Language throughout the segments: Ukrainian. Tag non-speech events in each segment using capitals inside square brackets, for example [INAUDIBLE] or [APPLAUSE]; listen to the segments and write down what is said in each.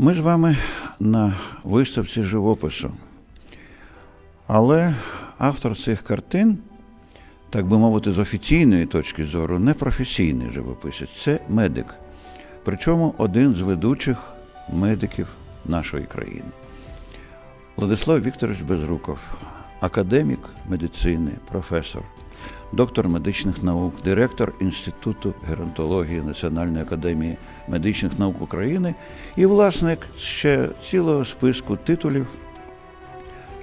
Ми з вами на виставці живопису. Але автор цих картин, так би мовити, з офіційної точки зору, не професійний живописець, це медик. Причому один з ведучих медиків нашої країни. Владислав Вікторович Безруков, академік медицини, професор, доктор медичних наук, директор Інституту геронтології Національної академії медичних наук України і власник ще цілого списку титулів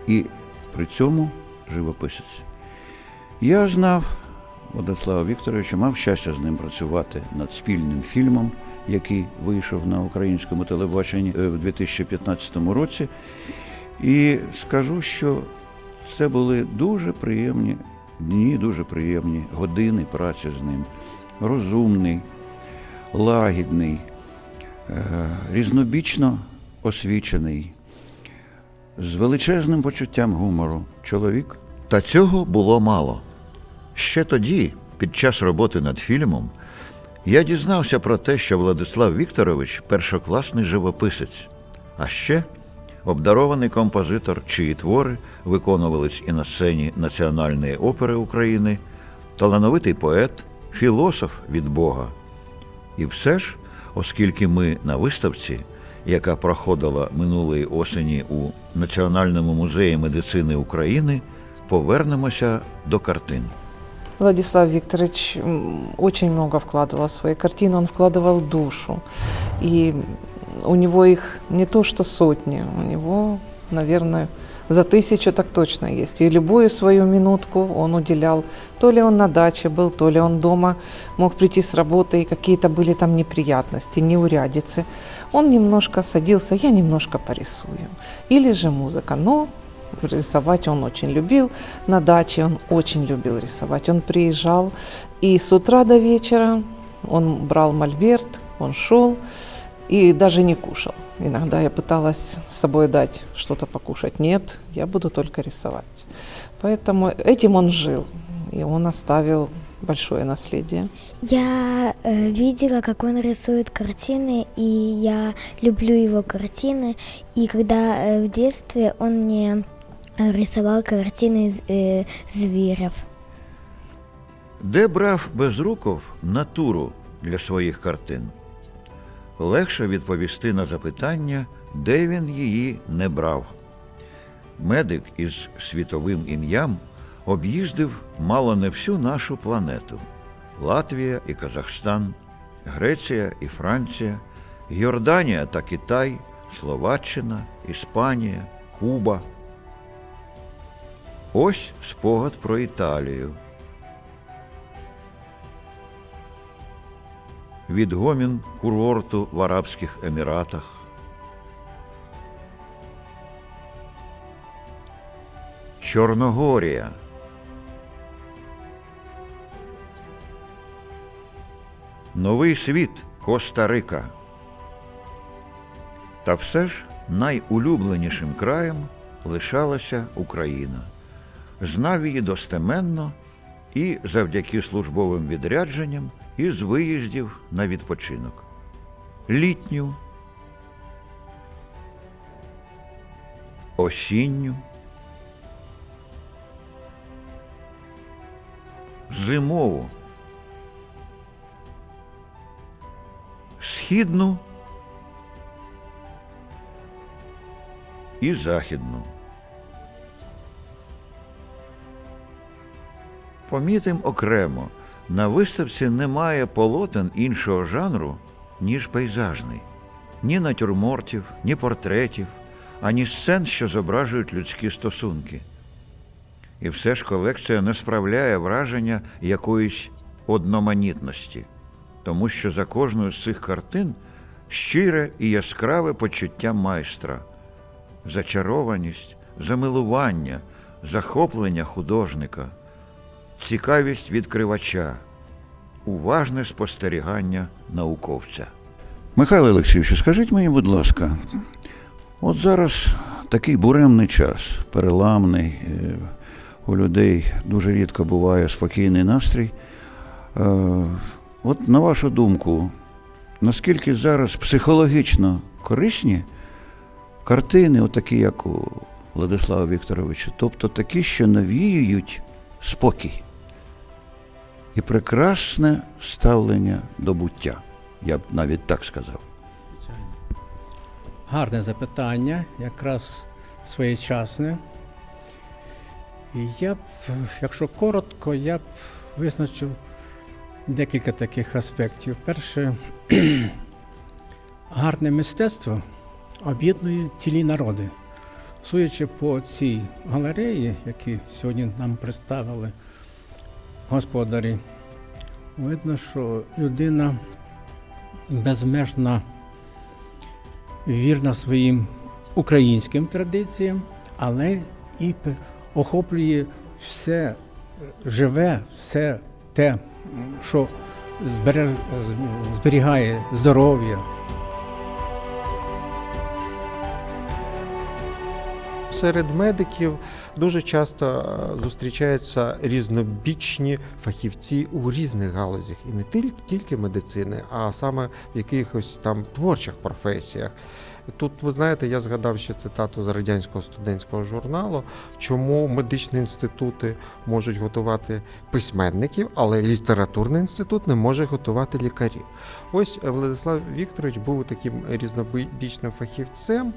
і при цьому живописець. Я знав Владислава Вікторовича, мав щастя з ним працювати над спільним фільмом, який вийшов на українському телебаченні е, в 2015 році. І скажу, що це були дуже приємні дні, дуже приємні години праці з ним. Розумний, лагідний, е, різнобічно освічений, з величезним почуттям гумору. Чоловік Та цього було мало. Ще тоді, під час роботи над фільмом, я дізнався про те, що Владислав Вікторович першокласний живописець, а ще обдарований композитор, чиї твори виконувались і на сцені Національної опери України, талановитий поет, філософ від Бога. І все ж, оскільки ми на виставці, яка проходила минулої осені у Національному музеї медицини України, повернемося до картин. Владислав Викторович м, очень много вкладывал в свои картины, он вкладывал душу. И у него их не то что сотни, у него, наверное, за тысячу так точно есть. И любую свою минутку он уделял. То ли он на даче был, то ли он дома мог прийти с работы, и какие-то были там неприятности, неурядицы. Он немножко садился, я немножко порисую. Или же музыка. Но рисовать он очень любил. На даче он очень любил рисовать. Он приезжал и с утра до вечера он брал мольберт, он шел и даже не кушал. Иногда я пыталась с собой дать что-то покушать. Нет, я буду только рисовать. Поэтому этим он жил, и он оставил большое наследие. Я э, видела, как он рисует картины, и я люблю его картины. И когда э, в детстве он мне рисовал картины э, зверев. Де брав Безруков натуру для своїх картин? Легше відповісти на запитання, де він її не брав. Медик із світовим ім'ям об'їздив мало не всю нашу планету: Латвія і Казахстан, Греція і Франція, Йорданія та Китай, Словаччина, Іспанія, Куба. Ось спогад про Італію. Відгомін курорту в Арабських Еміратах. Чорногорія. Новий світ Коста-Рика. Та все ж найулюбленішим краєм лишалася Україна. Знав її достеменно і завдяки службовим відрядженням із виїздів на відпочинок. Літню, осінню, зимову, східну і західну. Помітим окремо, на виставці немає полотен іншого жанру, ніж пейзажний, ні натюрмортів, ні портретів, ані сцен, що зображують людські стосунки. І все ж колекція не справляє враження якоїсь одноманітності, тому що за кожною з цих картин щире і яскраве почуття майстра, зачарованість, замилування, захоплення художника цікавість відкривача, уважне спостерігання науковця. Михайло Олексійович, скажіть мені, будь ласка, от зараз такий буремний час, переламний, е, у людей дуже рідко буває спокійний настрій. Е, От на вашу думку, наскільки зараз психологічно корисні картини, отакі, як у Владислава Вікторовича, тобто такі, що навіюють спокій і прекрасне ставлення до буття. Я б навіть так сказав. Гарне запитання, якраз своєчасне. І я б, якщо коротко, я б визначив декілька таких аспектів. Перше, [CLEARS THROAT] гарне мистецтво об'єднує цілі народи. Суючи по цій галереї, які сьогодні нам представили господарі, видно, що людина безмежна вірна своїм українським традиціям, але і охоплює все е, живе, все те, що зберігає здоров'я, Серед медиків дуже часто е, зустрічаються різнобічні фахівці у різних галузях, і не тільки медицини, а саме в якихось там творчих професіях. Тут, ви знаєте, я згадав ще цитату з радянського студентського журналу, чому медичні інститути можуть готувати письменників, але літературний інститут не може готувати лікарів. Ось Владислав Вікторович був таким різнобічним фахівцем,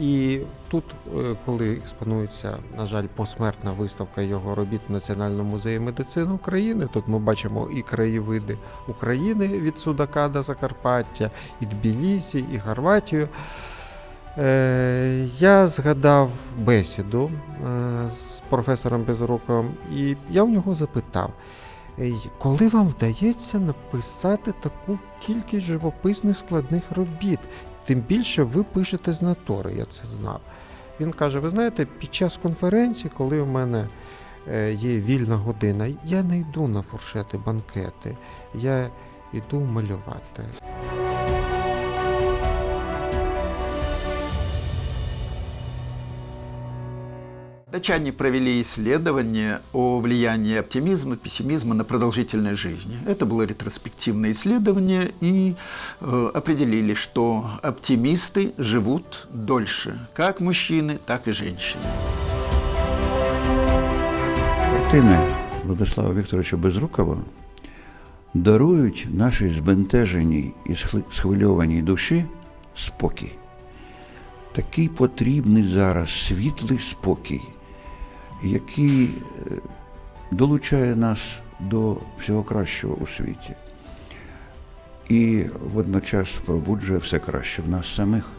і тут, е, коли експонується, на жаль, посмертна виставка його робіт в Національному музеї медицини України, тут ми бачимо і краєвиди України від Судака до Закарпаття, і Тбілісі, і Хорватію. Е, Я згадав бесіду е, з професором Безруковим, і я в нього запитав, коли вам вдається написати таку кількість живописних складних робіт? Тим більше ви пишете з натури, я це знав. Він каже: ви знаєте, під час конференції, коли в мене е, є вільна година, я не йду на фуршети, банкети, я йду малювати. Датчане провели исследование о влиянии оптимизма, пессимизма на продолжительность жизни. Это было ретроспективное исследование и э, определили, что оптимисты живут дольше, как мужчины, так и женщины. Картини Владислава Вікторовича Безрукова дарують нашій збентеженій і схли- схвильованій душі спокій. Такий потрібний зараз світлий спокій, Який е, долучає нас до всього кращого у світі і водночас пробуджує все краще в нас самих.